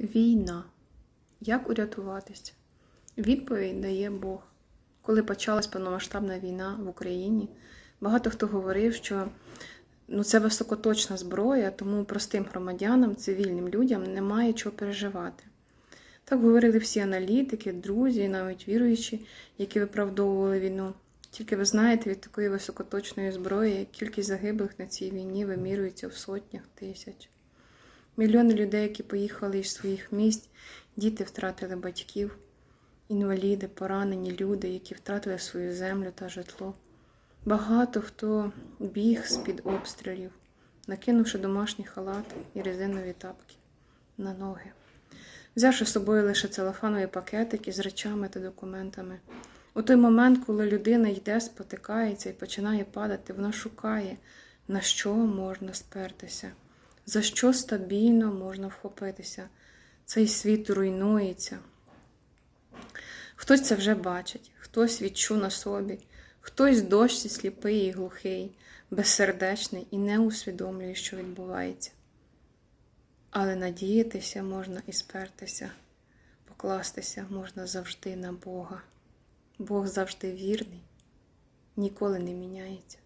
Війна. Як урятуватися? Відповідь дає Бог. Коли почалась повномасштабна війна в Україні, багато хто говорив, що ну, це високоточна зброя, тому простим громадянам, цивільним людям немає чого переживати. Так говорили всі аналітики, друзі, навіть віруючі, які виправдовували війну. Тільки ви знаєте, від такої високоточної зброї кількість загиблих на цій війні вимірюється в сотнях тисяч. Мільйони людей, які поїхали із своїх місць, діти втратили батьків, інваліди, поранені люди, які втратили свою землю та житло. Багато хто біг з-під обстрілів, накинувши домашні халати і резинові тапки на ноги. Взявши з собою лише целофанові пакетики з речами та документами. У той момент, коли людина йде, спотикається і починає падати, вона шукає, на що можна спертися, за що стабільно можна вхопитися. Цей світ руйнується. Хтось це вже бачить, хтось відчув на собі, хтось дощі сліпий і глухий, безсердечний і не усвідомлює, що відбувається. Але надіятися можна і спертися, покластися можна завжди на Бога. Бог завжди вірний, ніколи не міняється.